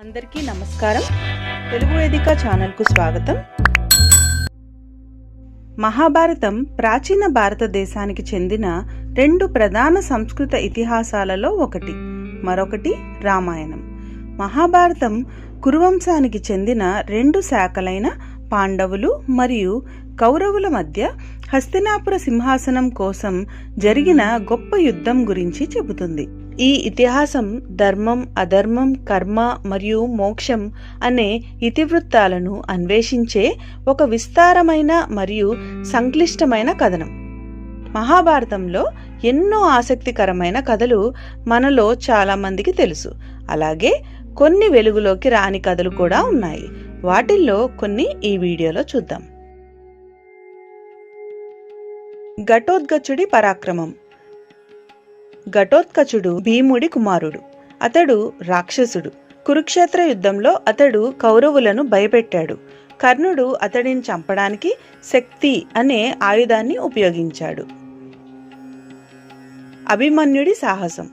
అందరికీ నమస్కారం. తెలుగు వేదిక ఛానల్కు స్వాగతం. మహాభారతం ప్రాచీన భారతదేశానికి చెందిన రెండు ప్రధాన సంస్కృత ఇతిహాసాలలో ఒకటి మరొకటి రామాయణం. మహాభారతం కురువంశానికి చెందిన రెండు శాఖలైన పాండవులు మరియు కౌరవుల మధ్య హస్తినాపుర సింహాసనం కోసం జరిగిన గొప్ప యుద్ధం గురించి చెబుతుంది. ఈ ఇతిహాసం ధర్మం అధర్మం కర్మ మరియు మోక్షం అనే ఇతివృత్తాలను అన్వేషించే ఒక విస్తారమైన మరియు సంక్లిష్టమైన కథనం. మహాభారతంలో ఎన్నో ఆసక్తికరమైన కథలు మనలో చాలా మందికి తెలుసు. అలాగే కొన్ని వెలుగులోకి రాని కథలు కూడా ఉన్నాయి. వాటిల్లో కొన్ని ఈ వీడియోలో చూద్దాం. ఘటోద్గచుడి పరాక్రమం. ఘటోత్కచుడు భీముడి కుమారుడు. అతడు రాక్షసుడు. కురుక్షేత్ర యుద్ధంలో అతడు కౌరవులను భయపెట్టాడు. కర్ణుడు అతడిని చంపడానికి శక్తి అనే ఆయుధాన్ని ఉపయోగించాడు. అభిమన్యుడి సాహసం.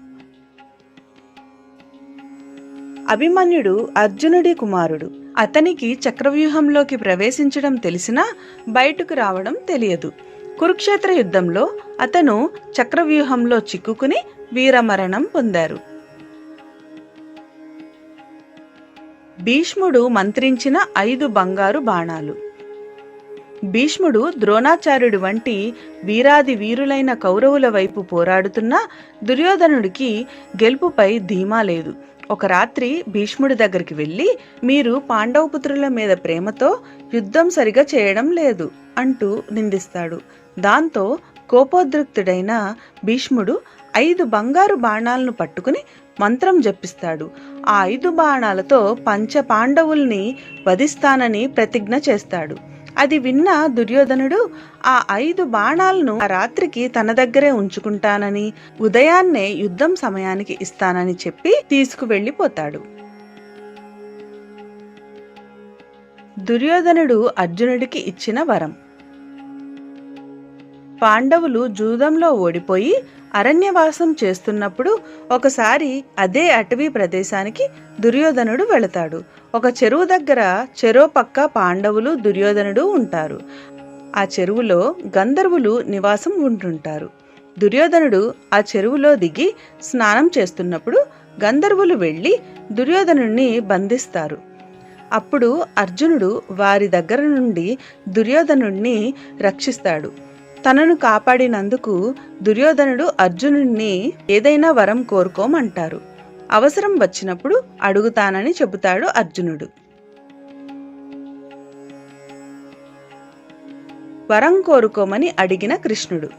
అభిమన్యుడు అర్జునుడి కుమారుడు. అతనికి చక్రవ్యూహంలోకి ప్రవేశించడం తెలిసినా బయటకు రావడం తెలియదు. కురుక్షేత్ర యుద్ధంలో అతను చక్రవ్యూహంలో చిక్కుకుని వీరమరణం పొందారు. భీష్ముడు మంత్రించిన ఐదు బంగారు బాణాలు. భీష్ముడు ద్రోణాచార్యుడు వంటి వీరాది వీరులైన కౌరవుల వైపు పోరాడుతున్నా దుర్యోధనుడికి గెలుపుపై ధీమా లేదు. ఒక రాత్రి భీష్ముడి దగ్గరికి వెళ్ళి మీరు పాండవపుత్రుల మీద ప్రేమతో యుద్ధం సరిగా చేయడం లేదు అంటూ నిందిస్తాడు. దాంతో కోపోద్రిక్తుడైన భీష్ముడు ఐదు బంగారు బాణాలను పట్టుకుని మంత్రం జపిస్తాడు. ఆ ఐదు బాణాలతో పంచ పాండవుల్ని వధిస్తానని ప్రతిజ్ఞ చేస్తాడు. అది విన్న దుర్యోధనుడు ఆ ఐదు బాణాలను ఆ రాత్రికి తన దగ్గరే ఉంచుకుంటానని ఉదయాన్నే యుద్ధం సమయానికి ఇస్తానని చెప్పి తీసుకువెళ్ళిపోతాడు. దుర్యోధనుడు అర్జునుడికి ఇచ్చిన వరం. పాండవులు జూదంలో ఓడిపోయి అరణ్యవాసం చేస్తున్నప్పుడు ఒకసారి అదే అటవీ ప్రదేశానికి దుర్యోధనుడు వెళతాడు. ఒక చెరువు దగ్గర చెరువు పక్క పాండవులు దుర్యోధనుడు ఉంటారు. ఆ చెరువులో గంధర్వులు నివాసం ఉంటుంటారు. దుర్యోధనుడు ఆ చెరువులో దిగి స్నానం చేస్తున్నప్పుడు గంధర్వులు వెళ్ళి దుర్యోధనుడిని బంధిస్తారు. అప్పుడు అర్జునుడు వారి దగ్గర నుండి దుర్యోధనుడిని రక్షిస్తాడు. తనను కాపాడినందుకు దుర్యోధనుడు అర్జునుడిని ఏదైనా వరం కోరుకోమంటారు. అవసరం వచ్చినప్పుడు అడుగుతానని చెబుతాడు అర్జునుడు. వరం కోరుకోమని అడిగిన కృష్ణుడు.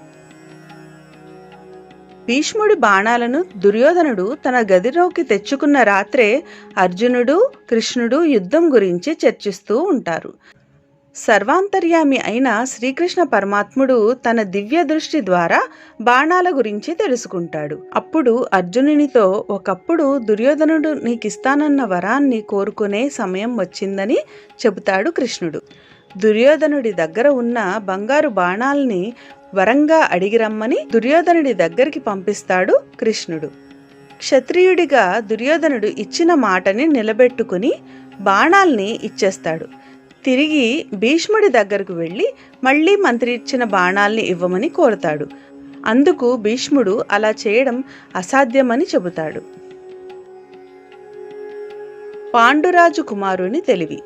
భీష్ముడి బాణాలను దుర్యోధనుడు తన గదిలోకి తెచ్చుకున్న రాత్రే అర్జునుడు కృష్ణుడు యుద్ధం గురించి చర్చిస్తూ ఉంటారు. సర్వాంతర్యామి అయిన శ్రీకృష్ణ పరమాత్ముడు తన దివ్య దృష్టి ద్వారా బాణాల గురించి తెలుసుకుంటాడు. అప్పుడు అర్జునునితో ఒకప్పుడు దుర్యోధనుడు నీకిస్తానన్న వరాన్ని కోరుకునే సమయం వచ్చిందని చెబుతాడు కృష్ణుడు. దుర్యోధనుడి దగ్గర ఉన్న బంగారు బాణాల్ని వరంగా అడిగిరమ్మని దుర్యోధనుడి దగ్గరికి పంపిస్తాడు కృష్ణుడు. క్షత్రియుడిగా దుర్యోధనుడు ఇచ్చిన మాటని నిలబెట్టుకుని బాణాల్ని ఇచ్చేస్తాడు. తిరిగి భీష్ముడి దగ్గరకు వెళ్ళి మళ్ళీ మంత్రి ఇచ్చిన బాణాల్ని ఇవ్వమని కోరతాడు. అందుకు భీష్ముడు అలా చేయడం అసాధ్యమని చెబుతాడు. పాండురాజు కుమారుని తెలివి.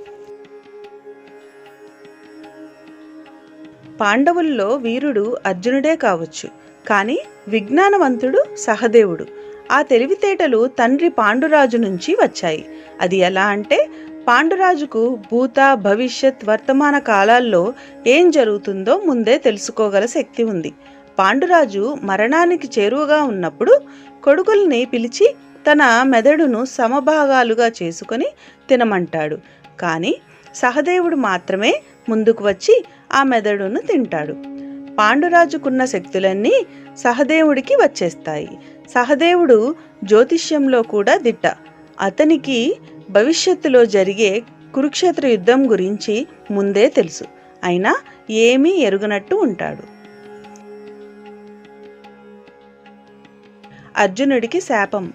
పాండవుల్లో వీరుడు అర్జునుడే కావచ్చు కానీ విజ్ఞానవంతుడు సహదేవుడు. ఆ తెలివితేటలు తండ్రి పాండురాజు నుంచి వచ్చాయి. అది ఎలా అంటే పాండురాజుకు భూత భవిష్యత్ వర్తమాన కాలాల్లో ఏం జరుగుతుందో ముందే తెలుసుకోగల శక్తి ఉంది. పాండురాజు మరణానికి చేరువగా ఉన్నప్పుడు కొడుకుల్ని పిలిచి తన మెదడును సమభాగాలుగా చేసుకొని తినమంటాడు. కానీ సహదేవుడు మాత్రమే ముందుకు వచ్చి ఆ మెదడును తింటాడు. పాండురాజుకున్న శక్తులన్నీ సహదేవుడికి వచ్చేస్తాయి. సహదేవుడు జ్యోతిష్యంలో కూడా దిట్ట. అతనికి భవిష్యత్తులో జరిగే కురుక్షేత్ర యుద్ధం గురించి ముందే తెలుసు. అయినా ఏమీ ఎరుగనట్టు ఉంటాడు. అర్జునుడికి శాపం.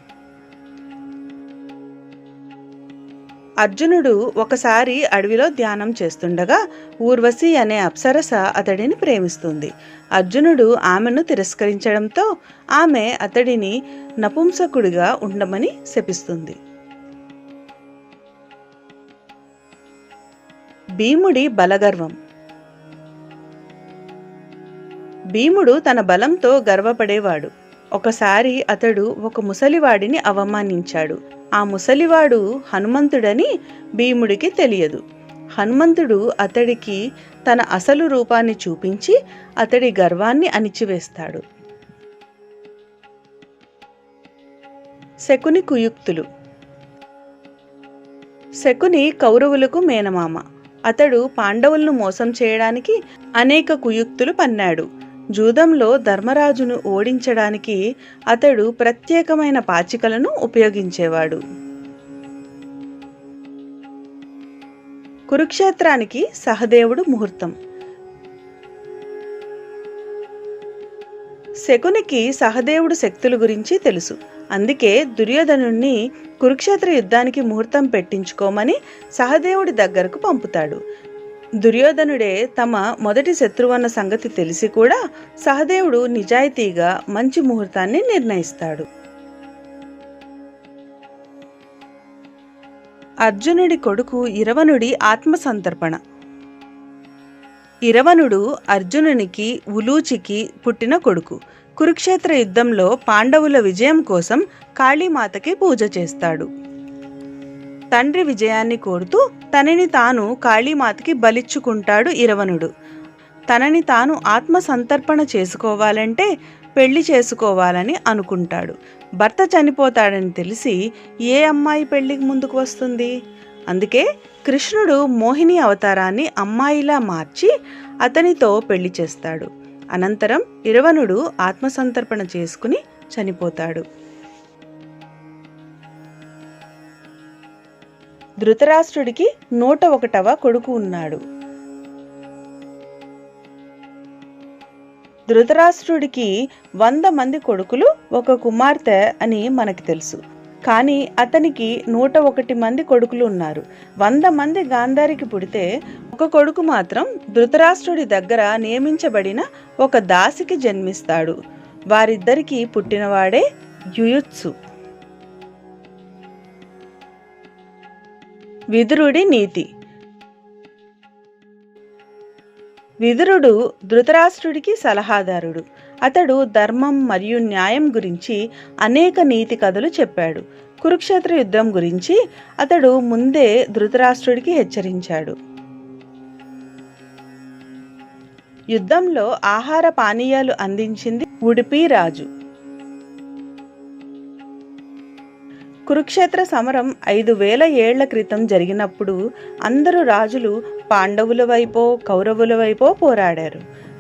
అర్జునుడు ఒకసారి అడవిలో ధ్యానం చేస్తుండగా ఊర్వశి అనే అప్సరస అతడిని ప్రేమిస్తుంది. అర్జునుడు ఆమెను తిరస్కరించడంతో ఆమె అతడిని నపుంసకుడిగా ఉండమని శపిస్తుంది. భీముడి బలగర్వం. భీముడు తన బలంతో గర్వపడేవాడు. ఒకసారి అతడు ఒక ముసలివాడిని అవమానించాడు. ఆ ముసలివాడు హనుమంతుడని భీముడికి తెలియదు. హనుమంతుడు అతడికి తన అసలు రూపాన్ని చూపించి అతడి గర్వాన్ని అణిచివేస్తాడు. శకుని కుయుక్తులు. శకుని కౌరవులకు మేనమామ. అతడు పాండవులను మోసం చేయడానికి అనేక కుయుక్తులు పన్నాడు. జూదంలో ధర్మరాజును ఓడించడానికి అతడు ప్రత్యేకమైన పాచికలను ఉపయోగించేవాడు. కురుక్షేత్రానికి సహదేవుడు ముహూర్తం. శకునికి సహదేవుడు శక్తుల గురించి తెలుసు. అందుకే దుర్యోధనుణ్ణి కురుక్షేత్ర యుద్ధానికి ముహూర్తం పెట్టించుకోమని సహదేవుడి దగ్గరకు పంపుతాడు. దుర్యోధనుడే తమ మొదటి శత్రువన్న సంగతి తెలిసి కూడా సహదేవుడు నిజాయితీగా మంచి ముహూర్తాన్ని నిర్ణయిస్తాడు. అర్జునుడి కొడుకు ఇరవనుడి ఆత్మసంతర్పణ. ఇరవనుడు అర్జునునికి ఉలూచికి పుట్టిన కొడుకు. కురుక్షేత్ర యుద్ధంలో పాండవుల విజయం కోసం కాళీమాతకి పూజ చేస్తాడు. తండ్రి విజయాన్ని కోరుతూ తనని తాను కాళీమాతకి బలిచ్చుకుంటాడు ఇరవనుడు తనని తాను ఆత్మ సంతర్పణ చేసుకోవాలంటే పెళ్ళి చేసుకోవాలని అనుకుంటాడు. భర్త చనిపోతాడని తెలిసి ఏ అమ్మాయి పెళ్ళికి ముందుకు వస్తుంది? అందుకే కృష్ణుడు మోహిని అవతారాన్ని అమ్మాయిలా మార్చి అతనితో పెళ్ళి చేస్తాడు. అనంతరం ఇరవనుడు ఆత్మసంతర్పణ చేసుకుని చనిపోతాడు. ధృతరాష్ట్రుడికి నూట ఒకటవ కొడుకు ఉన్నాడు. ధృతరాష్ట్రుడికి వంద మంది కొడుకులు ఒక కుమార్తె అని మనకి తెలుసు. కానీ అతనికి నూట ఒకటి మంది కొడుకులు ఉన్నారు. వంద మంది గాంధారికి పుడితే ఒక కొడుకు మాత్రం ధృతరాష్ట్రుడి దగ్గర నియమించబడిన ఒక దాసికి జన్మిస్తాడు. వారిద్దరికి పుట్టినవాడే యుయుత్సు. విదురుడి నీతి. విదురుడు ధృతరాష్ట్రుడికి సలహాదారుడు. అతడు ధర్మం మరియు న్యాయం గురించి అనేక నీతి కథలు చెప్పాడు. కురుక్షేత్ర యుద్ధం గురించి అతడు ముందే ధృతరాష్ట్రుడికి హెచ్చరించాడు. యుద్ధంలో ఆహార పానీయాలు అందించింది ఉడిపి రాజు. కురుక్షేత్ర సమరం ఐదు వేల ఏళ్ళ క్రితం జరిగినప్పుడు అందరూ రాజులు పాండవుల వైపో కౌరవుల వైపో పోరాడారు.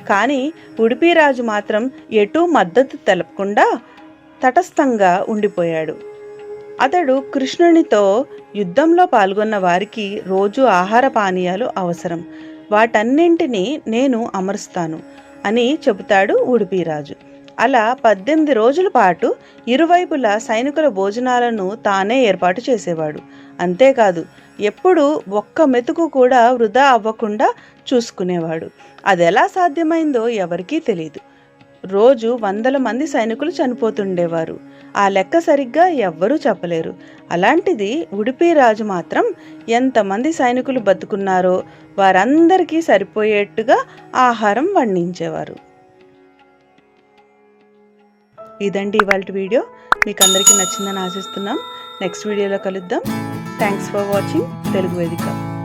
కానీ ఉడిపి రాజు మాత్రం ఎటూ మద్దతు తెలపకుండా తటస్థంగా ఉండిపోయాడు. అతడు కృష్ణునితో యుద్ధంలో పాల్గొన్న వారికి రోజు ఆహార పానీయాలు అవసరం. వాటన్నింటినీ నేను అమరుస్తాను అని చెబుతాడు ఉడిపిరాజు అలా పద్దెనిమిది రోజుల పాటు ఇరువైపులా సైనికుల భోజనాలను తానే ఏర్పాటు చేసేవాడు. అంతేకాదు ఎప్పుడు ఒక్క మెతుకు కూడా వృధా అవ్వకుండా చూసుకునేవాడు. అది ఎలా సాధ్యమైందో ఎవరికీ తెలియదు రోజు వందల మంది సైనికులు చనిపోతుండేవారు. ఆ లెక్క సరిగ్గా ఎవ్వరూ చెప్పలేరు. అలాంటిది ఉడిపి రాజు మాత్రం ఎంతమంది సైనికులు బతుకున్నారో వారందరికీ సరిపోయేట్టుగా ఆహారం వండించేవారు. ఇదండి ఇవాళ వీడియో. మీకు అందరికీ నచ్చిందని ఆశిస్తున్నాం. నెక్స్ట్ వీడియోలో కలుద్దాం. థ్యాంక్స్ ఫర్ వాచింగ్ తెలుగు వేదిక.